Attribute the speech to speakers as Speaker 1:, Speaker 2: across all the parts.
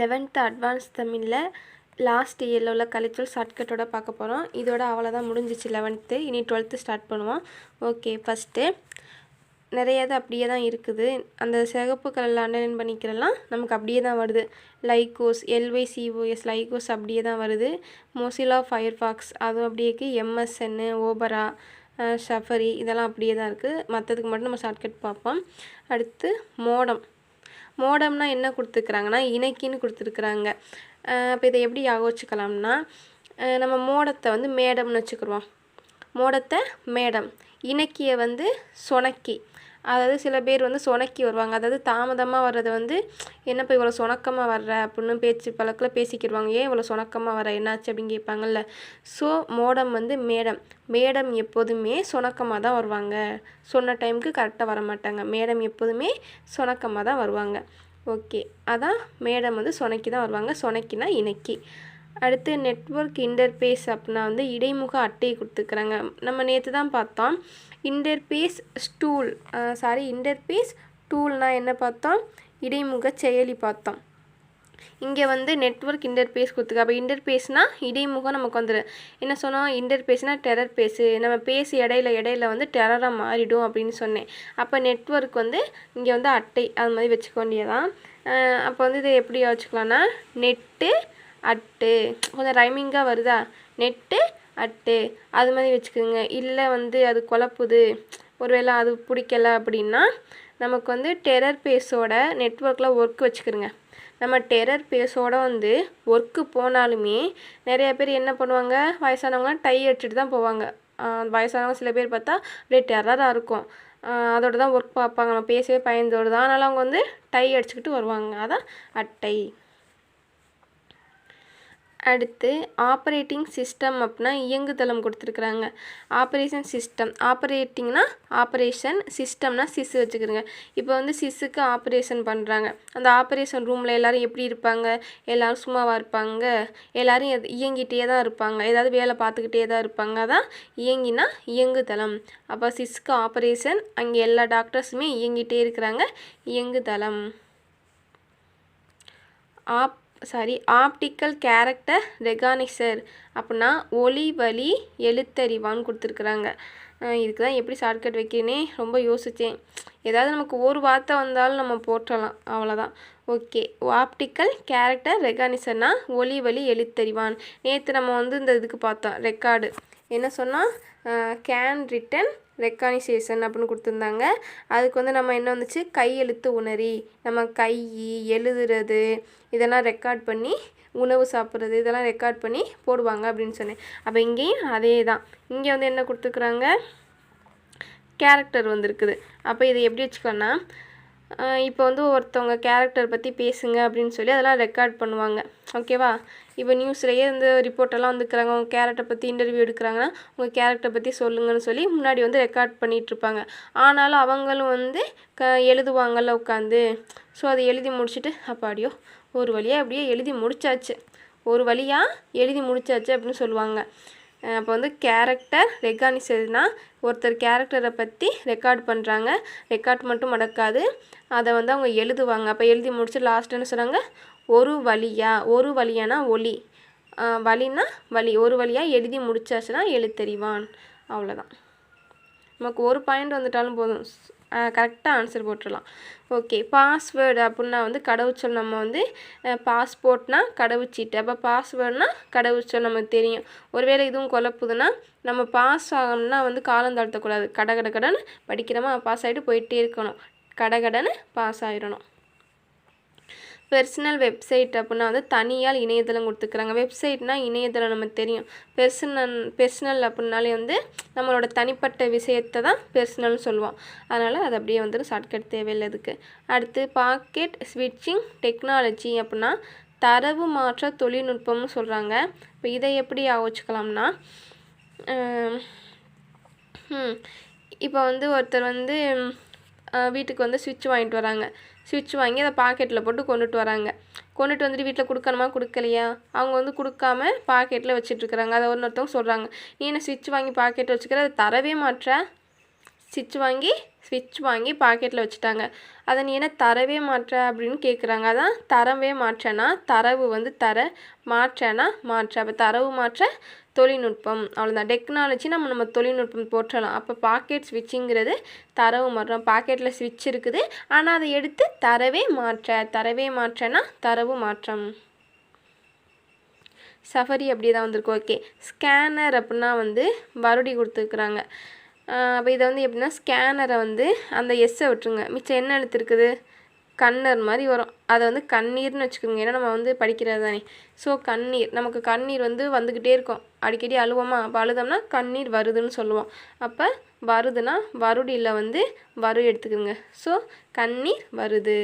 Speaker 1: Eleventh advance தமிழில் last இயரில் உள்ள கலைச்சொல் ஷார்ட்கட்டோட பார்க்க போகிறோம் இதோட அவ்வளோதான் முடிஞ்சிச்சு லெவன்த்து. இனி டுவெல்த்து ஸ்டார்ட் பண்ணுவோம். ஓகே ஃபஸ்ட்டு நிறைய இது அப்படியே தான் இருக்குது. அந்த சிகப்பு கலரில் அண்டர்லைன் பண்ணிக்கிறலாம். நமக்கு அப்படியே தான் வருது. லைகோஸ் எல்வைசிஓஎஸ் லைகோஸ் அப்படியே தான் வருது. மொசிலா ஃபயர்ஃபாக்ஸ் அதுவும் அப்படியே எம்எஸ்என்னு ஓபரா ஷஃபரி இதெல்லாம் அப்படியே தான் இருக்குது மற்றதுக்கு மட்டும் நம்ம ஷார்ட்கட் பார்ப்போம். அடுத்து மோடம். மோடம்னா என்ன கொடுத்துருக்குறாங்கன்னா இணைக்கின்னு கொடுத்துருக்குறாங்க. இப்போ இதை எப்படி யோசிச்சுக்கலாம்னா நம்ம மோடத்தை வந்து மேடம்னு வச்சுக்கிறோம். மோடத்தை மேடம். இணக்கிய வந்து சொனக்கி அதாவது சில பேர் வந்து சொனக்கி வருவாங்க. அதாவது தாமதமாக வர்றது வந்து என்னப்போ இவ்வளோ சொணக்கமாக வர்ற? அப்படின்னு பேச்சு பழக்கில் பேசிக்கிடுவாங்க ஏன் இவ்வளோ சொணக்கமாக வர என்னாச்சு? அப்படின்னு கேட்பாங்கல்ல. ஸோ மோடம் வந்து மேடம். மேடம் எப்போதுமே சொணக்கமாக தான் வருவாங்க. சொன்ன டைமுக்கு கரெக்டாக வர மாட்டாங்க. மேடம் எப்போதுமே சொணக்கமாக தான் வருவாங்க. ஓகே. அதான் மேடம் வந்து சொனக்கி தான் வருவாங்க. சொனக்கினா இணைக்கி. அடுத்து நெட்வொர்க் இன்டர்பேஸ் அப்படின்னா வந்து இடைமுக அட்டையை கொடுத்துருக்குறாங்க. நம்ம நேற்று தான் பார்த்தோம். இன்டர்பேஸ் ஸ்டூல் சாரி இன்டர்பேஸ் டூல்னால் என்ன பார்த்தோம்? இடைமுக செயலி பார்த்தோம். இங்கே வந்து நெட்வொர்க் இன்டர்பேஸ் கொடுத்துருக்கு. அப்போ இன்டர்பேஸ்னால் இடைமுகம் நமக்கு வந்துடும் என்ன சொன்னோம்? இன்டர்பேஸ்னால் டெரர் பேஸு நம்ம பேசி இடையில இடையில வந்து டெரராக மாறிடும் அப்படின்னு சொன்னேன். அப்போ நெட்ஒர்க் வந்து இங்கே வந்து அட்டை அது மாதிரி வச்சுக்க வேண்டியதான் அப்போ வந்து இதை எப்படி வச்சுக்கலாம்னா நெட்டு அட்டு கொஞ்சம் ரைமிங்காக வருதா? நெட்டு அட்டு அது மாதிரி வச்சுக்கோங்க. இல்லை வந்து அது குழப்புது ஒருவேளை அது பிடிக்கல அப்படின்னா நமக்கு வந்து டெரர் பேஸோட நெட்ஒர்க்கில் ஒர்க் வச்சுக்கிறோங்க நம்ம டெரர் பேஸோட வந்து ஒர்க்கு போனாலுமே நிறைய பேர் என்ன பண்ணுவாங்க? வயசானவங்க டை அடிச்சுட்டு தான் போவாங்க. வயசானவங்க சில பேர் பார்த்தா அப்படியே டெரராக இருக்கும். அதோட தான் ஒர்க் பார்ப்பாங்க. நம்ம பேசவே பயந்தோடு தான். அதனால் அவங்க வந்து டை அடிச்சுக்கிட்டு வருவாங்க. அதான் அட்டை. அடுத்து ஆப்ரேட்டிங் சிஸ்டம் அப்படின்னா இயங்குதளம் கொடுத்துருக்குறாங்க. ஆப்ரேஷன் சிஸ்டம் ஆப்ரேட்டிங்னா ஆப்ரேஷன் சிஸ்டம்னா சிஸ்ஸு வச்சுக்கிறோங்க. இப்போ வந்து சிஸ்ஸுக்கு ஆப்ரேஷன் பண்ணுறாங்க அந்த ஆப்ரேஷன் ரூமில் எல்லோரும் எப்படி இருப்பாங்க? எல்லோரும் சும்மாவாக இருப்பாங்க? எல்லோரும் இயங்கிட்டே தான் இருப்பாங்க. ஏதாவது வேலை பார்த்துக்கிட்டே தான் இருப்பாங்க. அதான் இயங்கினா இயங்குதளம். அப்போ சிஸ்க்கு ஆப்ரேஷன் அங்கே எல்லா டாக்டர்ஸுமே இயங்கிட்டே இருக்கிறாங்க. இயங்குதளம். Op sorry optical character recogniser. அப்படின்னா ஒளி வலி எழுத்தறிவான்னு கொடுத்துருக்குறாங்க. இதுக்கு தான் எப்படி ஷார்ட்கட் வைக்கிறேனே ரொம்ப யோசித்தேன் ஏதாவது நமக்கு ஒரு வார்த்தை வந்தாலும் நம்ம போட்டுடலாம் அவ்வளோதான் ஓகே. ஆப்டிக்கல் கேரக்டர் ரெகானிசர்னா ஒளி வலி எழுத்தறிவான் நேற்று நம்ம வந்து இந்த இதுக்கு பார்த்தோம் ரெக்கார்டு. என்ன சொன்னால் கேன் ரிட்டன் ரெக்கானிசேஷன் அப்படின்னு கொடுத்துருந்தாங்க. அதுக்கு வந்து நம்ம என்ன வந்துச்சு? கையெழுத்து உணரி நம்ம கை எழுதுறது இதெல்லாம் ரெக்கார்ட் பண்ணி உணவு சாப்பிட்றது இதெல்லாம் ரெக்கார்ட் பண்ணி போடுவாங்க அப்படின்னு சொன்னேன். அப்போ இங்கேயும் அதே தான் இங்கே வந்து என்ன கொடுத்துருக்குறாங்க? கேரக்டர் வந்திருக்குது. அப்போ இதை எப்படி வச்சுக்கலாம்னா இப்போ வந்து ஒருத்தவங்க கேரக்டர் பற்றி பேசுங்க அப்படின்னு சொல்லி அதெல்லாம் ரெக்கார்ட் பண்ணுவாங்க. ஓகேவா? இப்போ நியூஸ்லேயே இந்த ரிப்போர்ட்டெல்லாம் வந்துக்கிறாங்க. உங்கள் கேரக்டரை பற்றி இன்டர்வியூ எடுக்கிறாங்கன்னா உங்கள் கேரக்டரை பற்றி சொல்லுங்கன்னு சொல்லி முன்னாடி வந்து ரெக்கார்ட் பண்ணிகிட்ருப்பாங்க ஆனாலும் அவங்களும் வந்து க எழுதுவாங்கல்ல உட்காந்து ஸோ அதை எழுதி முடிச்சுட்டு அப்பாடியோ ஒரு வழியாக அப்படியே எழுதி முடிச்சாச்சு. ஒரு வழியாக எழுதி முடிச்சாச்சு அப்படின்னு சொல்லுவாங்க. அப்போ வந்து கேரக்டர் ரெகானிசர்னா ஒருத்தர் கேரக்டரை பற்றி ரெக்கார்ட் பண்ணுறாங்க ரெக்கார்ட் மட்டும் நடக்காது. அதை வந்து அவங்க எழுதுவாங்க. அப்போ எழுதி முடிச்சு லாஸ்ட் என்ன சொன்னாங்க? ஒரு வழியா ஒரு வழியானா ஒளி வழினா வழி. ஒரு வழியாக எழுதி முடிச்சாச்சுன்னா எழுத்தறிவான். அவ்வளோதான் நமக்கு ஒரு பாயிண்ட் வந்துட்டாலும் போதும். கரெக்டாக ஆன்சர் போட்டுடலாம். ஓகே பாஸ்வேர்டு அப்படின்னா வந்து கடவுச்சொல் நம்ம வந்து பாஸ்போர்ட்னா கடவுச்சீட்டு. அப்போ பாஸ்வேர்டுனா கடவுச்சொல் நமக்கு தெரியும். ஒருவேளை இதுவும் குழப்புதுன்னா நம்ம பாஸ் ஆகணும்னா வந்து காலம் தாழ்த்தக்கூடாது. கட கட படிக்கிறோமா பாஸ் ஆகிட்டு போயிட்டே இருக்கணும். கடகடன்னு பாஸ் ஆகிடணும் பெர்சனல் வெப்சைட் அப்படின்னா வந்து தனியால் இணையதளம் கொடுத்துக்கிறாங்க வெப்சைட்னால் இணையதளம் நமக்கு தெரியும். பெர்சனல் பெர்சனல் அப்படின்னாலே வந்து நம்மளோட தனிப்பட்ட விஷயத்தை தான் பெர்சனல்னு சொல்லுவோம். அதனால் அது அப்படியே வந்து ஷார்ட்கட் தேவையில்லை இதுக்கு அடுத்து பாக்கெட் ஸ்விட்சிங் டெக்னாலஜி அப்படின்னா தரவு மாற்ற தொழில்நுட்பம்னு சொல்கிறாங்க இப்போ இதை எப்படி வச்சுக்கலாம்னா இப்போ வந்து ஒருத்தர் வந்து வீட்டுக்கு வந்து சுவிட்ச் வாங்கிட்டு வராங்க. சுவிட்ச் வாங்கி அதை பாக்கெட்டில் போட்டு கொண்டுட்டு வராங்க. கொண்டுட்டு வந்துட்டு வீட்டில் கொடுக்கணுமா கொடுக்கலையா? அவங்க வந்து கொடுக்காம பாக்கெட்டில் வச்சுட்ருக்குறாங்க. அதை ஒருத்தவங்க சொல்கிறாங்க நீ என்ன சுவிட்ச் வாங்கி பாக்கெட்டில் வச்சுக்கிற? அதை தரவே மாட்ற. சுவிட்ச் வாங்கி ஸ்விட்ச் வாங்கி பாக்கெட்டில் வச்சுட்டாங்க. அதை நீ என்ன தரவே மாற்ற அப்படின்னு கேட்குறாங்க அதான் தரவே மாற்றேன்னா தரவு வந்து தர மாற்றேன்னா மாற்ற. அப்போ தரவு மாற்ற தொழில்நுட்பம் அவ்வளோதான் டெக்னாலஜி நம்ம நம்ம தொழில்நுட்பம் போற்றலாம். அப்போ பாக்கெட் ஸ்விட்சுங்கிறது தரவு மாற்றம். பாக்கெட்டில் ஸ்விட்ச் இருக்குது. ஆனால் அதை எடுத்து தரவே மாற்ற. தரவே மாற்றனா தரவு மாற்றம். சஃபரி அப்படி தான் வந்திருக்கு. ஓகே ஸ்கேனர் அப்படின்னா வந்து வருடி கொடுத்துருக்குறாங்க. அப்போ இதை வந்து எப்படின்னா ஸ்கேனரை வந்து அந்த எஸ்ஸை விட்டுருங்க. மிச்சம் என்ன எழுத்துருக்குது கண்ணர் மாதிரி வரும். அதை வந்து கண்ணீர்னு வச்சுக்கோங்க. ஏன்னா நம்ம வந்து படிக்கிறது தானே. ஸோ கண்ணீர். நமக்கு கண்ணீர் வந்து வந்துக்கிட்டே இருக்கும். அடிக்கடி அழுவோமா? அப்போ அழுதோம்னா கண்ணீர் வருதுன்னு சொல்லுவோம். அப்போ வருதுன்னா வருடியில் வந்து வரு எடுத்துக்கோங்க. ஸோ கண்ணீர் வருது.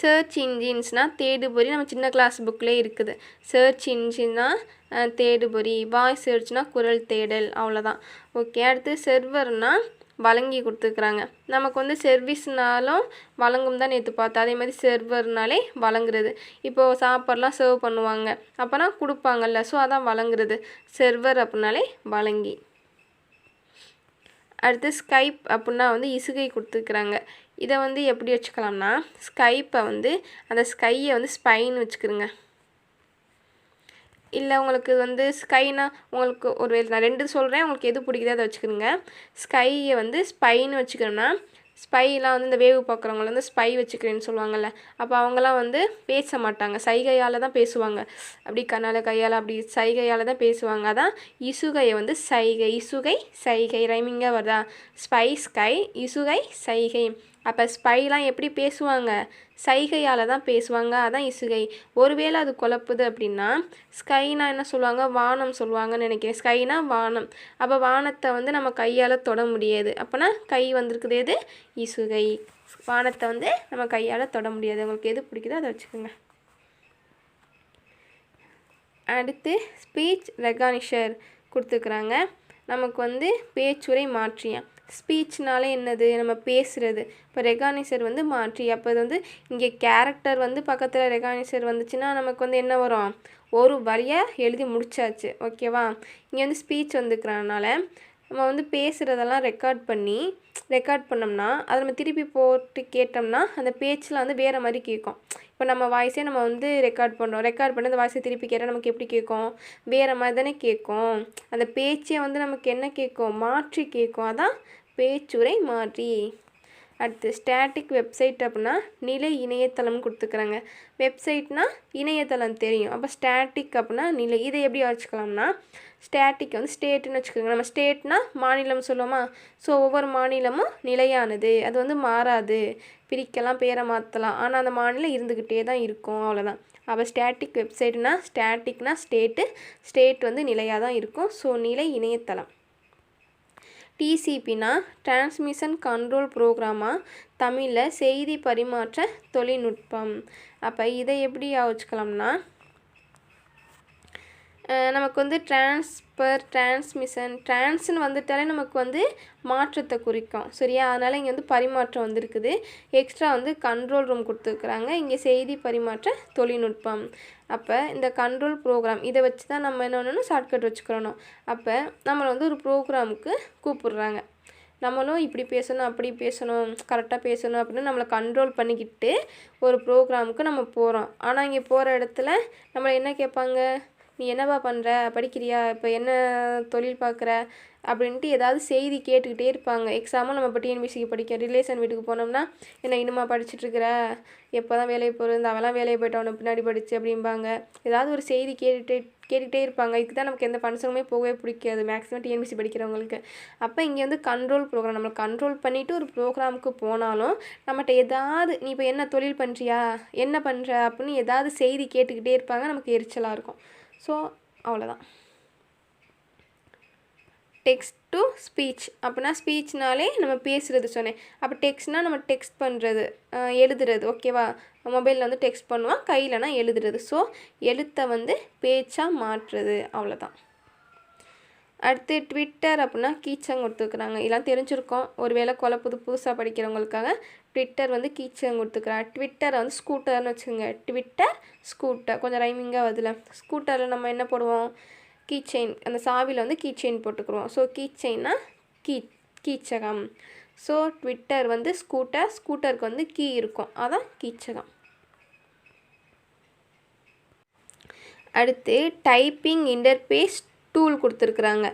Speaker 1: சர்ச் இன்ஜின்ஸ்னால் தேடுபொறி நம்ம சின்ன கிளாஸ் புக்லேயே இருக்குது. சர்ச் இன்ஜின்னா தேடுபொறி. வாய்ஸ் சர்ச்னால் குரல் தேடல். அவ்வளோதான் ஓகே அடுத்து செர்வர்னால் வழங்கி கொடுத்துருக்குறாங்க. நமக்கு வந்து சர்வீஸ்னாலும் வழங்கும் தான் நேற்று பார்த்தோம். அதே மாதிரி செர்வர்னாலே வழங்குறது. இப்போது சாப்பாடுலாம் சர்வ் பண்ணுவாங்க. அப்போனா கொடுப்பாங்கல்ல. ஸோ அதான் வழங்குறது. செர்வர் அப்படின்னாலே வழங்கி. அடுத்து ஸ்கைப் அப்படின்னா வந்து இசுகை கொடுத்துருக்குறாங்க. இதை வந்து எப்படி வச்சுக்கலாம்னா ஸ்கைப்பை வந்து அந்த ஸ்கையை வந்து ஸ்பைன்னு வச்சுக்கிறோங்க இல்லை உங்களுக்கு வந்து ஸ்கைனா உங்களுக்கு ஒரு நான் ரெண்டு சொல்கிறேன் உங்களுக்கு எது பிடிக்குதோ அதை வச்சுக்கிறோங்க ஸ்கையை வந்து ஸ்பைன்னு வச்சுக்கிறோம்னா ஸ்பைலாம் வந்து இந்த வேவு பார்க்குறவங்கள வந்து ஸ்பை வச்சுக்கிறேன்னு சொல்லுவாங்கள்ல அப்போ அவங்களாம் வந்து பேச மாட்டாங்க. சைகையால் தான் பேசுவாங்க. அப்படி கண்ணால் கையால் அப்படி சைகையால் தான் பேசுவாங்க. அதான் இசுகையை வந்து சைகை இசுகை சைகை ரைமிங்காக வருதா? ஸ்பை ஸ்கை இசுகை சைகை. அப்போ ஸ்பைலாம் எப்படி பேசுவாங்க? சைகையால் தான் பேசுவாங்க. அதான் இசுகை. ஒருவேளை அது குழப்புது அப்படின்னா ஸ்கைனா என்ன சொல்லுவாங்க? வானம் சொல்லுவாங்கன்னு நினைக்கிறேன். ஸ்கைனா வானம். அப்போ வானத்தை வந்து நம்ம கையால் தொட முடியாது. அப்போனா கை வந்திருக்குது எது? இசுகை. வானத்தை வந்து நம்ம கையால் தொட முடியாது. உங்களுக்கு எது பிடிக்குதோ அதை வச்சுக்கோங்க. அடுத்து ஸ்பீச் ரெகானிஷர் கொடுத்துருக்குறாங்க. நமக்கு வந்து பேச்சுரை மாற்றியான் ஸ்பீச்னாலே என்னது? நம்ம பேசுகிறது இப்போ ரெகானிசர் வந்து மாற்றி. அப்போ இது வந்து இங்கே கேரக்டர் வந்து பக்கத்தில் ரெகானிசர் வந்துச்சுன்னா நமக்கு வந்து என்ன வரும்? ஒரு வரியாக எழுதி முடிச்சாச்சு. ஓகேவா? இங்கே வந்து ஸ்பீச் வந்துக்கிறனால நம்ம வந்து பேசுகிறதெல்லாம் ரெக்கார்ட் பண்ணி ரெக்கார்ட் பண்ணோம்னா அதை நம்ம திருப்பி போட்டு கேட்டோம்னா அந்த பேச்சில் வந்து வேறு மாதிரி கேட்கும். இப்போ நம்ம வாய்ஸே நம்ம வந்து ரெக்கார்ட் பண்ணுறோம் ரெக்கார்ட் பண்ணி அந்த வாய்ஸை திருப்பி கேட்டால் நமக்கு எப்படி கேட்கும்? வேறு மாதிரி தானே கேட்கும். அந்த பேச்சே வந்து நமக்கு என்ன கேட்கும்? மாற்றி கேட்கும். அதான் பேச்சுரை மாற்றி. அடுத்து ஸ்டாட்டிக் வெப்சைட் அப்படின்னா நிலை இணையதளம் கொடுத்துக்கிறாங்க வெப்சைட்னா இணையதளம் தெரியும். அப்போ ஸ்டாட்டிக் அப்படின்னா நிலை. இதை எப்படி வச்சுக்கலாம்னா ஸ்டாட்டிக் வந்து ஸ்டேட்டுன்னு வச்சுக்கோங்க. நம்ம ஸ்டேட்னா மாநிலம் சொல்லுவோமா? ஸோ ஒவ்வொரு மாநிலமும் நிலையானது. அது வந்து மாறாது. பிரிக்கலாம் பேரை மாற்றலாம் ஆனால் அந்த மாநிலம் இருந்துக்கிட்டே தான் இருக்கும். அவ்வளோதான் அப்போ ஸ்டாட்டிக் வெப்சைட்னா ஸ்டாட்டிக்னா ஸ்டேட்டு ஸ்டேட் வந்து நிலையாக தான் இருக்கும். ஸோ நிலை இணையதளம். டிசிபினா டிரான்ஸ்மிஷன் கண்ட்ரோல் ப்ரோக்ராமாக தமிழில் செய்தி பரிமாற்ற தொழில்நுட்பம். அப்போ இதை எப்படி வச்சுக்கலாம்னா நமக்கு வந்து டிரான்ஸ்பர் டிரான்ஸ்மிஷன் டிரான்ஸ்னு வந்துட்டாலே நமக்கு வந்து மாற்றத்தை குறிக்கும். சரியா? அதனால் இங்கே வந்து பரிமாற்றம் வந்திருக்குது. எக்ஸ்ட்ரா வந்து கண்ட்ரோல் ரூம் கொடுத்துருக்குறாங்க. இங்கே செய்தி பரிமாற்ற தொழில்நுட்பம். அப்போ இந்த கண்ட்ரோல் ப்ரோக்ராம் இதை வச்சு தான் நம்ம என்ன பண்ணணும்? ஷார்ட்கட் வச்சுக்கிறணும். அப்போ நம்மளை வந்து ஒரு ப்ரோக்ராமுக்கு கூப்பிடுறாங்க. நம்மளும் இப்படி பேசணும் அப்படி பேசணும் கரெக்டாக பேசணும் அப்படின்னு நம்மளை கண்ட்ரோல் பண்ணிக்கிட்டு ஒரு ப்ரோக்ராமுக்கு நம்ம போகிறோம் ஆனால் இங்கே போகிற இடத்துல நம்மளை என்ன கேட்பாங்க? நீ என்னவா பண்ணுற படிக்கிறியா? இப்போ என்ன தொழில் பார்க்குற அப்படின்ட்டு ஏதாவது செய்தி கேட்டுக்கிட்டே இருப்பாங்க. எக்ஸாம்பிள் நம்ம இப்போ டிஎன்பிசிக்கு படிக்க ரிலேஷன் வீட்டுக்கு போனோம்னா என்ன இன்னுமா படிச்சுட்ருக்குற எப்போ தான் வேலையை போகிறது அவெல்லாம் வேலையை போய்ட்டு பின்னாடி படிச்சு அப்படிம்பாங்க. ஏதாவது ஒரு செய்தி கேட்டுகிட்டே இருப்பாங்க. இதுக்கு தான் நமக்கு எந்த ஃபங்க்ஷனுமே போகவே பிடிக்காது. மேக்ஸிமம் டிஎன்பிசி படிக்கிறவங்களுக்கு. அப்போ இங்கே வந்து கண்ட்ரோல் ப்ரோக்ராம் நம்மளை கண்ட்ரோல் பண்ணிவிட்டு ஒரு ப்ரோக்ராமுக்கு போனாலும் நம்மகிட்ட ஏதாவது நீ இப்போ என்ன தொழில் பண்ணுறியா என்ன பண்ணுற அப்படின்னு ஏதாவது செய்தி கேட்டுக்கிட்டே இருப்பாங்க. நமக்கு எரிச்சலாக இருக்கும். ஸோ அவ்வளோதான் டெக்ஸ்ட் டு ஸ்பீச் அப்படின்னா ஸ்பீச்னாலே நம்ம பேசுகிறது சொன்னேன். அப்போ டெக்ஸ்ட்னால் நம்ம டெக்ஸ்ட் பண்ணுறது எழுதுறது ஓகேவா மொபைலில் வந்து டெக்ஸ்ட் பண்ணுவோம் கையிலனா எழுதுறது. ஸோ எழுத்தை வந்து பேச்சாக மாற்றுறது அவ்வளோதான் அடுத்து ட்விட்டர் அப்படின்னா கீச்சங் கொடுத்துருக்குறாங்க. இதெல்லாம் தெரிஞ்சிருக்கோம். ஒரு வேளை புது புதுசாக படிக்கிறவங்களுக்காக ட்விட்டர் வந்து கீச்சங் கொடுத்துருக்குறாங்க ட்விட்டரை வந்து ஸ்கூட்டர்னு வச்சுக்கோங்க. ட்விட்டர் ஸ்கூட்டர் கொஞ்சம் ரைமிங்காக வருதுல. ஸ்கூட்டரில் நம்ம என்ன போடுவோம்? கீ செயின் அந்த சாவியில் வந்து கீ செயின் போட்டுக்குருவோம் ஸோ கீ செயின்னா கீ கீச்சகம். ஸோ ட்விட்டர் வந்து ஸ்கூட்டர் ஸ்கூட்டருக்கு வந்து கீ இருக்கும். அதான் கீச்சகம். அடுத்து டைப்பிங் இன்டர்பேஸ் டூல் கொடுத்துருக்குறாங்க.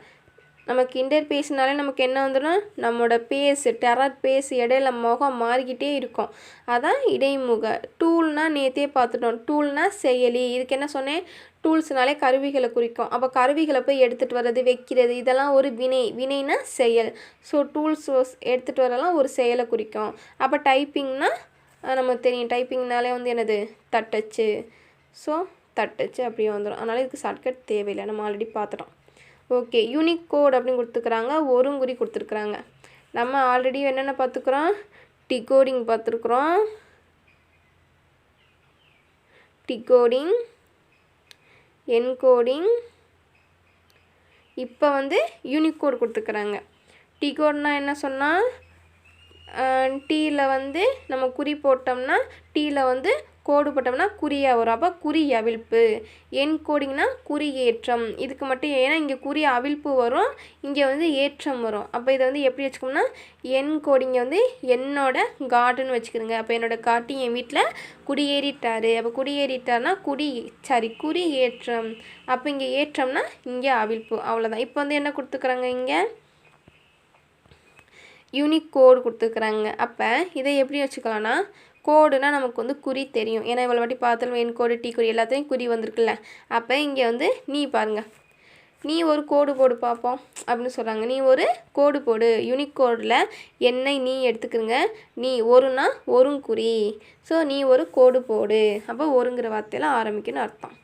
Speaker 1: நமக்கு இன்டர்பேஸ்னாலே நமக்கு என்ன வந்துடும் நம்மளோட பேஸ் டெரர் பேஸ் இடையில முகம் மாறிக்கிட்டே இருக்கும். அதான் இடைமுக. டூல்னால் நேற்றே பார்த்துட்டோம். டூல்னால் செயலி. இதுக்கு என்ன சொன்னேன்? டூல்ஸ்னாலே கருவிகளை குறிக்கும். அப்போ கருவிகளை போய் எடுத்துகிட்டு வர்றது வைக்கிறது இதெல்லாம் ஒரு வினை. வினைனா செயல். ஸோ டூல்ஸ் எடுத்துகிட்டு வரலாம் ஒரு செயலை குறிக்கும். அப்போ டைப்பிங்னால் நமக்கு தெரியும். டைப்பிங்னாலே வந்து என்னது? தட்டச்சு. ஸோ தட்டச்சு அப்படியே வந்துடும் அதனால் இதுக்கு ஷார்ட்கட் தேவையில்லை. நம்ம ஆல்ரெடி பார்த்துட்டோம். ஓகே யூனிக் கோட் அப்படின்னு கொடுத்துருக்குறாங்க. ஒருங்குறி கொடுத்துருக்குறாங்க. நம்ம ஆல்ரெடி என்னென்ன பார்த்துக்குறோம்? டிகோடிங் பார்த்துருக்குறோம். டிகோடிங் என்கோடிங் இப்போ வந்து யூனிக் கோட் கொடுத்துருக்குறாங்க. டிகோட்னா என்ன சொன்னால் டீயில் வந்து நம்ம குறி போட்டோம்னா டீயில் வந்து கோடு போட்டோம்னா குறியாக வரும். அப்போ குறி அவிழ்ப்பு. என் கோடிங்னா குறி ஏற்றம் இதுக்கு மட்டும் ஏன்னா இங்கே குறி அவிழ்ப்பு வரும். இங்கே வந்து ஏற்றம் வரும். அப்போ இதை வந்து எப்படி வச்சுக்கோம்னா என் கோடிங்க வந்து என்னோட கார்டுன்னு வச்சுக்கிறோங்க. அப்போ என்னோட காட்டி என் வீட்டில் குடியேறிட்டாரு. அப்போ குடியேறிட்டார்னா குடி சாரி குறி ஏற்றம் அப்போ இங்கே ஏற்றம்னா இங்கே அவிழ்ப்பு. அவ்வளோதான் இப்போ வந்து என்ன கொடுத்துக்குறாங்க இங்கே? யூனிக் கோடு கொடுத்துருக்குறாங்க அப்போ இதை எப்படி வச்சுக்கலாம்னா கோடுனா நமக்கு வந்து குறி தெரியும். ஏன்னா இவ்வளோ வாட்டி பார்த்தாலும் என் கோடு டீ குறி எல்லாத்தையும் குறி வந்திருக்குல்ல. அப்போ இங்கே வந்து நீ பாருங்கள் நீ ஒரு கோடு போடு பார்ப்போம் அப்படின்னு சொல்கிறாங்க நீ ஒரு கோடு போடு. யூனிக் கோடில் என்னை நீ எடுத்துக்கிறங்க நீ ஒருனா ஒருங்குறி. ஸோ நீ ஒரு கோடு போடு. அப்போ ஒருங்கிற வார்த்தையில் ஆரம்பிக்கணும்னு அர்த்தம்.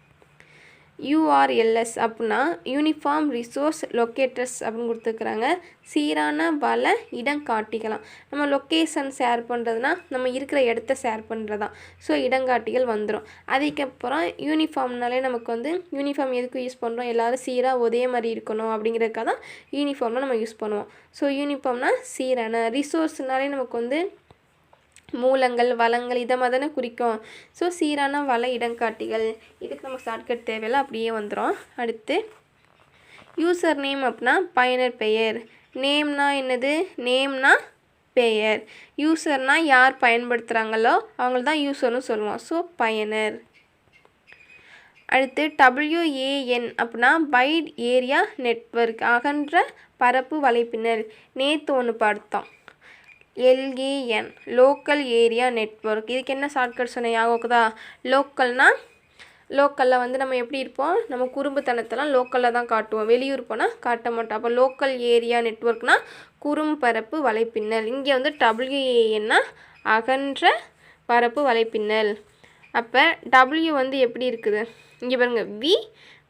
Speaker 1: யூஆர்எல்எஸ் அப்படின்னா யூனிஃபார்ம் ரிசோர்ஸ் லொக்கேட்டர்ஸ் அப்படின்னு கொடுத்துருக்குறாங்க. சீரான பல இடம் காட்டிக்கலாம். நம்ம லொக்கேஷன் ஷேர் பண்ணுறதுனா நம்ம இருக்கிற இடத்த ஷேர் பண்ணுறது தான் ஸோ இடங்காட்டிகள் வந்துடும் அதுக்கப்புறம் யூனிஃபார்ம்னாலே நமக்கு வந்து யூனிஃபார்ம் எதுக்கு யூஸ் பண்ணுறோம் எல்லோரும் சீராக ஒரே மாதிரி இருக்கணும் அப்படிங்கிறதுக்காக தான் யூனிஃபார்ம்னால் நம்ம யூஸ் பண்ணுவோம். ஸோ யூனிஃபார்ம்னால் சீரான ரிசோர்ஸ்னாலே நமக்கு வந்து மூலங்கள் வளங்கள் இதை மாதிரி தானே குறிக்கும். ஸோ சீரான வள இடங்காட்டிகள் இதுக்கு நம்ம ஷார்ட்கட் தேவையில்ல அப்படியே வந்துடும் அடுத்து யூசர் நேம் அப்படின்னா பயனர் பெயர். நேம்னா என்னது? நேம்னா பெயர். யூசர்னால் யார் பயன்படுத்துகிறாங்களோ அவங்கள தான் யூசர்னு சொல்லுவோம். ஸோ பயனர். அடுத்து டபிள்யூஏஎன் அப்படின்னா வைட் ஏரியா நெட்வொர்க் அகன்ற பரப்பு வலைப்பின்னல். நேத்து ஒன்று பார்த்தோம். LAN local area network. இதுக்கு என்ன ஷார்ட்கட் சொன்னேன் ஞாபகம்தா லோக்கல்னால் லோக்கலில் வந்து நம்ம எப்படி இருப்போம்? நம்ம குறும்புத்தனத்தெல்லாம் லோக்கலில் தான் காட்டுவோம். வெளியூர் போனால் காட்ட மாட்டோம். அப்போ லோக்கல் ஏரியா நெட்வொர்க்னால் குறும்பரப்பு வலைப்பின்னல். இங்கே வந்து டபிள்யூஏஎன்னா அகன்ற பரப்பு வலைப்பின்னல். அப்போ டபிள்யூ வந்து எப்படி இருக்குது? இங்கே பாருங்கள் வி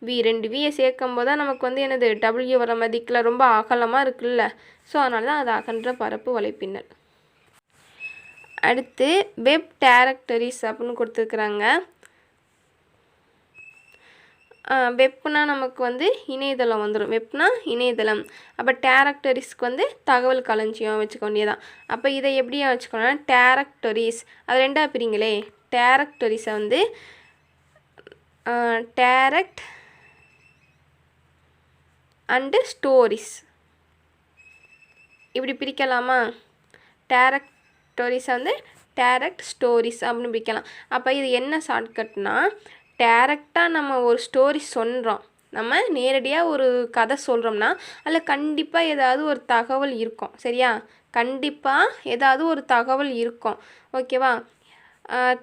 Speaker 1: வி ரெண்டு வியை சேர்க்கும் போது தான் நமக்கு வந்து என்னது? டபிள்யூ வர மதிக்கில் ரொம்ப அகலமாக இருக்குல்ல. ஸோ அதனால தான் அது அகன்ற பரப்பு வலைப்பின்னல். அடுத்து வெப் டேரக்டரிஸ் அப்படின்னு கொடுத்துருக்குறாங்க. வெப்னா நமக்கு வந்து இணையதளம் வந்துடும் வெப்னா இணையதளம். அப்போ டேரக்டரிஸ்க்கு வந்து தகவல் களஞ்சியம் வச்சுக்க வேண்டியதான் அப்போ இதை எப்படியா வச்சுக்கணும்னா டேரக்டரிஸ் அது ரெண்டாக பிரிங்களே டேரக்டரிஸை வந்து டேரக்ட் அண்டு ஸ்டோரிஸ் இப்படி பிரிக்கலாமா? டேரக்ட் ஸ்டோரிஸை வந்து டேரக்ட் ஸ்டோரிஸ் அப்படின்னு பிடிக்கலாம் அப்போ இது என்ன ஷார்ட்கட்னா டேரக்டாக நம்ம ஒரு ஸ்டோரி சொல்கிறோம் நம்ம நேரடியாக ஒரு கதை சொல்கிறோம்னா அதில் கண்டிப்பாக ஏதாவது ஒரு தகவல் இருக்கும். சரியா? கண்டிப்பாக ஏதாவது ஒரு தகவல் இருக்கும். ஓகேவா?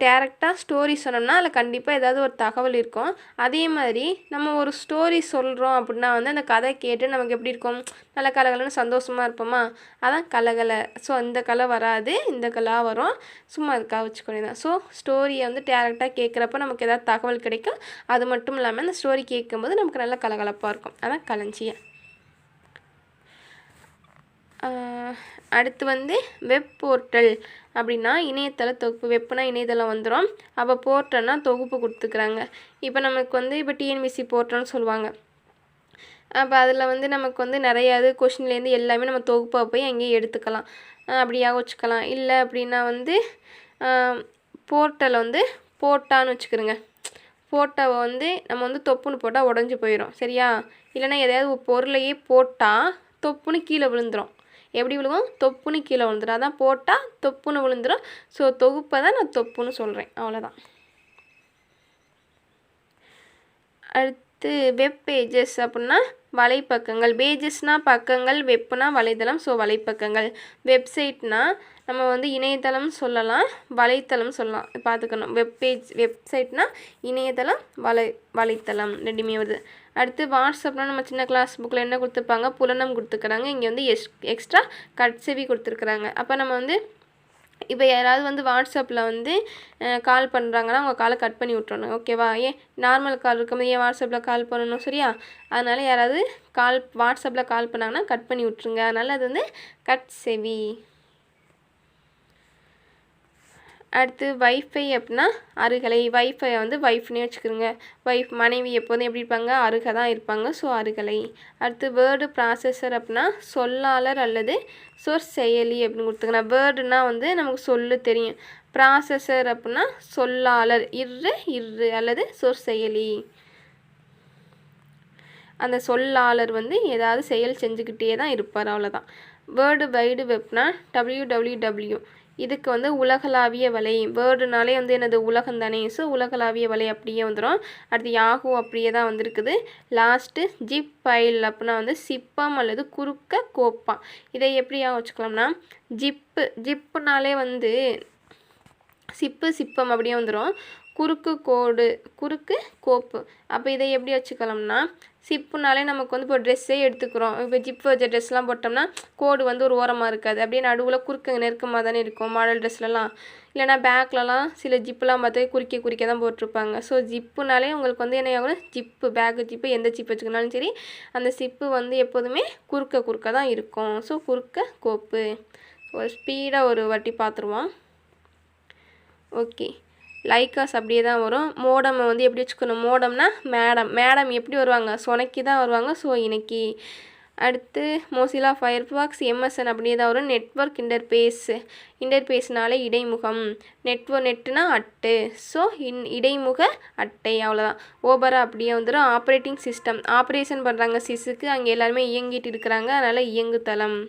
Speaker 1: டேரெக்டாக ஸ்டோரி சொன்னோம்னா அதில் கண்டிப்பாக ஏதாவது ஒரு தகவல் இருக்கும். அதே மாதிரி நம்ம ஒரு ஸ்டோரி சொல்கிறோம் அப்படின்னா வந்து அந்த கதை கேட்டு நமக்கு எப்படி இருக்கும்? நல்ல கலகலன்னு சந்தோஷமாக இருப்போமா? அதான் கலகலை. ஸோ இந்த கலை வராது இந்த கலா வரும். சும்மா அதுக்காக வச்சுக்கணும் ஸோ ஸ்டோரியை வந்து டேரெக்டாக கேட்குறப்ப நமக்கு ஏதாவது தகவல் கிடைக்கும். அது மட்டும் இல்லாமல் அந்த ஸ்டோரி கேட்கும்போது நமக்கு நல்ல கலகலப்பாக இருக்கும். அதான் களஞ்சியம். அடுத்து வந்து வெப் போர்ட்டல் அப்படின்னா இணையதள தொகுப்பு வெப்னா இணையதளம் வந்துடும் அப்போ போர்ட்டல்னால் தொகுப்பு கொடுத்துக்கிறாங்க. இப்போ நமக்கு வந்து இப்போ டிஎன்பிசி போர்ட்டல்னு சொல்லுவாங்க. அப்போ அதில் வந்து நமக்கு வந்து நிறையா இது கொஷின்லேருந்து எல்லாமே நம்ம தொகுப்பாக போய் அங்கேயே எடுத்துக்கலாம். அப்படியாக வச்சுக்கலாம் இல்லை அப்படின்னா வந்து போர்ட்டல் வந்து போட்டான்னு வச்சுக்கிறோங்க. போட்டாவை வந்து நம்ம வந்து தொப்புன்னு போட்டால் உடஞ்சி போயிடும் சரியா? இல்லைன்னா எதையாவது பொருளையே போட்டால் தொப்புன்னு கீழே விழுந்துடும் எப்படி விழுகும்? தொப்புன்னு கீழே விழுந்துடும் அதான் போட்டால் தொப்புன்னு விழுந்துடும் ஸோ தொகுப்பை தான் நான் தொப்புன்னு சொல்கிறேன் அவ்வளோதான் அடுத்து வெப் பேஜஸ் அப்படின்னா வலைப்பக்கங்கள். பேஜஸ்னால் பக்கங்கள் வெப்னா வலைத்தளம். ஸோ வலைப்பக்கங்கள். வெப்சைட்னா நம்ம வந்து இணையதளம் சொல்லலாம் வலைத்தளம் சொல்லலாம். பார்த்துக்கணும். வெப் பேஜ் வெப்சைட்னா இணையதளம் வலை வலைத்தளம். ரெண்டுமே வருது. அடுத்து வாட்ஸ்அப்பில் நம்ம சின்ன கிளாஸ் புக்கில் என்ன கொடுத்துருப்பாங்க? புலனம் கொடுத்துருக்குறாங்க. இங்கே வந்து எஸ் எக்ஸ்ட்ரா கட்செவி கொடுத்துருக்குறாங்க. அப்போ நம்ம வந்து இப்போ யாராவது வந்து வாட்ஸ்அப்பில் வந்து கால் பண்ணுறாங்கன்னா அவங்க காலை கட் பண்ணி விட்றணும் ஓகேவா ஏன் நார்மல் கால் இருக்கும்போது ஏன் வாட்ஸ்அப்பில் கால் பண்ணணும்? சரியா? அதனால் யாராவது கால் வாட்ஸ்அப்பில் கால் பண்ணாங்கன்னா கட் பண்ணி விட்ருங்க அதனால் அது வந்து கட் செவி. அடுத்து வைஃபை அப்படின்னா அருகலை வைஃபை வந்து வைஃப்னே வச்சுக்கிறோங்க வைஃப் மனைவி எப்போதும் எப்படி இருப்பாங்க? அருக தான் இருப்பாங்க. ஸோ அருகலை. அடுத்து வேர்டு ப்ராசஸர் அப்படின்னா சொல்லாளர் அல்லது சொற் செயலி அப்படின்னு கொடுத்துக்கலாம் வேர்டுனா வந்து நமக்கு சொல்லு தெரியும். ப்ராசஸர் அப்படின்னா சொல்லாளர். இரு இரு அல்லது சொற் செயலி அந்த சொல்லாளர் வந்து ஏதாவது செயல் செஞ்சுக்கிட்டே தான் இருப்பார். அவ்வளோதான் வேர்டு வைடு வெப்னா டபிள்யூ டபிள்யூ டபிள்யூ இதுக்கு வந்து உலகளாவிய வலை. வேர்டுனாலே வந்து என்னது? உலகம் தானே. ஸோ உலகளாவிய வலை அப்படியே வந்துடும் அடுத்து யாகு அப்படியே தான் வந்திருக்குது. லாஸ்ட்டு ஜிப் ஃபைல் அப்படின்னா வந்து சிப்பம் அல்லது குறுக்க கோப்பம். இதை எப்படியா வச்சுக்கலாம்னா ஜிப்பு ஜிப்புனாலே வந்து சிப்பு சிப்பம் அப்படியே வந்துடும் குறுக்கு கோடு குறுக்கு கோப்பு. அப்போ இதை எப்படி வச்சுக்கலாம்னா சிப்புனாலே நமக்கு வந்து இப்போ ட்ரெஸ்ஸே எடுத்துக்கிறோம். இப்போ ஜிப்பு வச்ச ட்ரெஸ்லாம் போட்டோம்னா கோடு வந்து ஒரு ஓரமாக இருக்காது. அப்படியே நடுவில் குறுக்க நெருக்கமாக தானே இருக்கும் மாடல் ட்ரெஸ்லலாம் இல்லைனா பேக்லலாம் சில ஜிப்புலாம் பார்த்து குறிக்க குறுக்க தான் போட்டிருப்பாங்க. ஸோ ஜிப்புனாலே உங்களுக்கு வந்து என்ன ஆகும்? ஜிப்பு பேக்கு ஜிப்பு எந்த ஜிப் வச்சுக்கினாலும் சரி அந்த சிப்பு வந்து எப்போதுமே குறுக்க குறுக்க தான் இருக்கும். ஸோ குறுக்க கோப்பு. ஒரு ஸ்பீடாக ஒரு வாட்டி பார்த்துருவோம். ஓகே லைக்காஸ் அப்படியே தான் வரும். மோடம் வந்து எப்படி வச்சுக்கணும்? மோடம்னா மேடம் மேடம் எப்படி வருவாங்க? சொனக்கி தான் வருவாங்க. ஸோ இன்னைக்கு அடுத்து மோசிலா ஃபயர்பாக்ஸ் எம்எஸ்என் அப்படியே தான் வரும். நெட்ஒர்க் இன்டர்பேஸ் இன்டர்பேஸ்னாலே இடைமுகம். நெட்ஒர்க் நெட்டுனா அட்டு. ஸோ இன் இடைமுக அட்டை. அவ்வளோதான் ஓபரா அப்படியே வந்துடும் ஆப்ரேட்டிங் சிஸ்டம் ஆப்ரேஷன் பண்ணுறாங்க சிஸுக்கு அங்கே எல்லாருமே இயங்கிட்டு இருக்கிறாங்க. அதனால் இயங்குதளம்.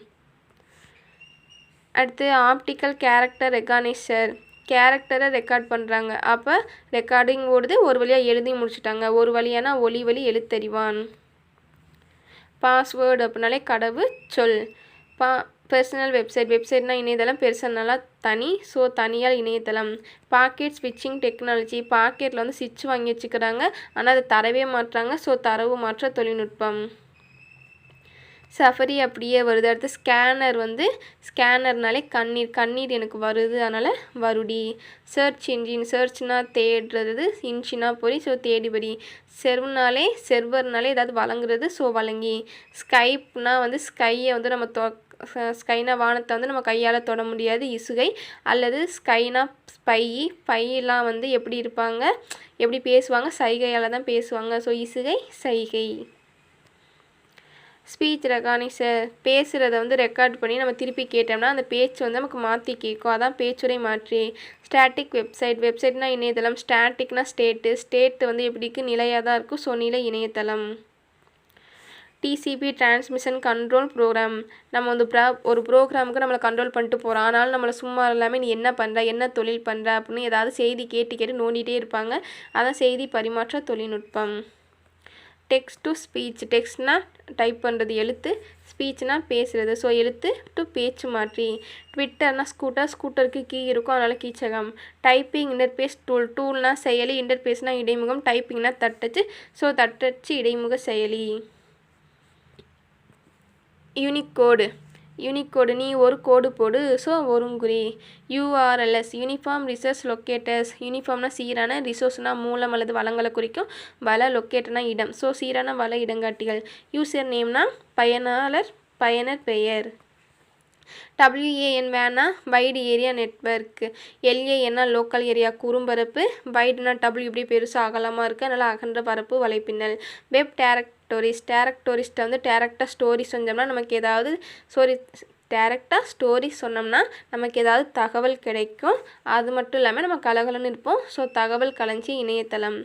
Speaker 1: அடுத்து ஆப்டிக்கல் கேரக்டர் ரெகானிசர் கேரக்டரை ரெக்கார்ட் பண்ணுறாங்க அப்போ ரெக்கார்டிங் ஓடுது ஒரு வழியாக எழுதி முடிச்சிட்டாங்க. ஒரு வழியானா ஒலி வழி எழுத்தறிவான். பாஸ்வேர்டு அப்படின்னாலே கடவு சொல். பா பர்சனல் வெப்சைட் வெப்சைட்னா இணையதளம் பெர்சனலாக தனி. ஸோ தனியால் இணையதளம். பாக்கெட் ஸ்விட்சிங் டெக்னாலஜி பாக்கெட்டில் வந்து ஸ்விட்ச் வாங்கி வச்சுக்கிறாங்க. ஆனால் அதை தரவே மாட்டுறாங்க ஸோ தரவு மாற்ற தொழில்நுட்பம். சஃபரி அப்படியே வருது. அடுத்து ஸ்கேனர் வந்து ஸ்கேனர்னாலே கண்ணீர் கண்ணீர் எனக்கு வருது. அதனால் வருடி. சர்ச் இன்ஜின் சர்ச்னா தேடுறது இன்ஜினா பொறி. ஸோ தேடிபடி செர்வ்னாலே செர்வர்னாலே ஏதாவது வழங்குறது ஸோ வழங்கி. ஸ்கைப்னால் வந்து ஸ்கையை வந்து நம்ம தொ ஸ்கைனா வானத்தை வந்து நம்ம கையால் தொட முடியாது. இசுகை அல்லது ஸ்கைனா ஸ்பை பையெல்லாம் வந்து எப்படி இருப்பாங்க? எப்படி பேசுவாங்க? சைகையால் தான் பேசுவாங்க. ஸோ இசுகை சைகை. ஸ்பீச் ரெகானிசர் பேசுகிறத வந்து ரெக்கார்ட் பண்ணி நம்ம திருப்பி கேட்டோம்னா அந்த பேச்சு வந்து நமக்கு மாற்றி கேட்கும். அதான் பேச்சுரை மாற்றி. ஸ்டாட்டிக் வெப்சைட் வெப்சைட்னா இணையதளம். ஸ்டாட்டிக்னா ஸ்டேட்டு ஸ்டேட்டு வந்து எப்படிக்கு நிலையாக தான் இருக்கும்? ஸோ நிலை இணையதளம் டிசிபி டிரான்ஸ்மிஷன் கண்ட்ரோல் ப்ரோக்ராம் நம்ம வந்து ப்ரா ஒரு ப்ரோக்ராமுக்கு நம்மளை கண்ட்ரோல் பண்ணிட்டு போகிறோம் ஆனாலும் நம்மளை சும்மா இல்லாமல் நீ என்ன பண்ணுற என்ன தொழில் பண்ணுற அப்படின்னு ஏதாவது செய்தி கேட்டு கேட்டு நோண்டிகிட்டே இருப்பாங்க. அதான் செய்தி பரிமாற்ற தொழில்நுட்பம். டெக்ஸ்ட் டு ஸ்பீச் டெக்ஸ்ட்னால் டைப் பண்ணுறது எழுத்து ஸ்பீச்னா பேசுகிறது ஸோ எழுத்து டு பேச்சு மாற்றி. ட்விட்டர்னால் ஸ்கூட்டர் ஸ்கூட்டருக்கு கீ இருக்கும் அதனால் கீச்சகம். டைப்பிங் இன்டர்பேஸ் டூல் டூல்னால் செயலி இன்டர்பேஸ்னால் இடைமுகம் டைப்பிங்னால் தட்டச்சு. ஸோ தட்டச்சு இடைமுக செயலி. யூனிக் கோடு யூனிக் கோடு நீ ஒரு கோடு போடு. ஸோ ஒருங்குறி யூஆர்எல்எஸ் யூனிஃபார்ம் ரிசர்ச் லொக்கேட்டர்ஸ். யூனிஃபார்ம்னா சீரான ரிசோர்ஸ்னா மூலம் அல்லது வளங்களை குறிக்கும் வள லொக்கேட்டர்னா இடம். ஸோ சீரான வள இடங்காட்டிகள். யூசர் நேம்னா பயனாளர் பயனர் பெயர். டபிள்யூஏஎன் வேனா வைடு ஏரியா நெட்ஒர்க் எல்ஏஎன்னா லோக்கல் ஏரியா குறும்பரப்பு. வைடுனா டபுள்யூ இப்படி பெருசாக அகலமாக இருக்குது அதனால் அகன்ற பரப்பு வலைப்பின்னல். வெப் டேரக்டோரிஸ் டேரக்டோரிஸ்ட்டை வந்து டேரக்டாக ஸ்டோரி செஞ்சோம்னா நமக்கு ஏதாவது ஸ்டோரி டேரெக்டாக ஸ்டோரி சொன்னோம்னா நமக்கு ஏதாவது தகவல் கிடைக்கும். அது மட்டும் இல்லாமல் நம்ம கலகலன்னு இருப்போம். ஸோ தகவல் கலைஞ்சி இணையதளம்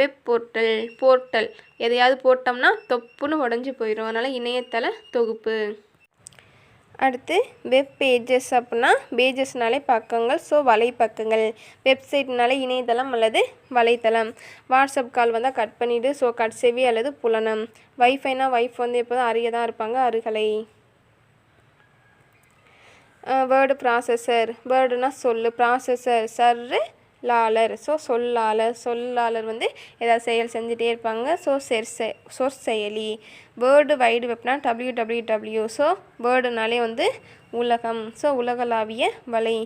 Speaker 1: வெப் போர்ட்டல் போர்ட்டல் எதையாவது போட்டோம்னா தொப்புன்னு உடஞ்சி போயிடும் அதனால் இணையதள தொகுப்பு. அடுத்து வெப் பேஜஸ் அப்படின்னா பேஜஸ்னாலே பக்கங்கள் ஸோ வலைப்பக்கங்கள். வெப்சைட்னாலே இணையதளம் அல்லது வலைத்தளம். வாட்ஸ்அப் கால் வந்தால் கட் பண்ணிவிடு ஸோ கட் செவி அல்லது புலனம். வைஃபைனா வைஃப் வந்து எப்போதும் அருகே தான் இருப்பாங்க அருகலை. வேர்டு ப்ராசஸர் வேர்டுனா சொல்லு ப்ராசஸர் சர்ரு லாளர் ஸோ சொல்லாளர். சொல்லாளர் வந்து ஏதாவது செயல் செஞ்சுட்டே இருப்பாங்க. ஸோ செர்செ சொற்செயலி வேர்டு வைடு வெப்னா டபிள்யூ டபிள்யூ டபிள்யூ. ஸோ வேர்டுனாலே வந்து உலகம். ஸோ உலகளாவிய வலை.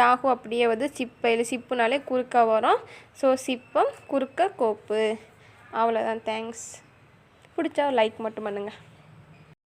Speaker 1: யாகு அப்படியே வந்து சிப்பையில் சிப்புனாலே குறுக்க வரும். ஸோ சிப்பம் குறுக்க கோப்பு. அவ்வளோதான் தேங்க்ஸ். பிடிச்சா லைக் மட்டும் பண்ணுங்கள்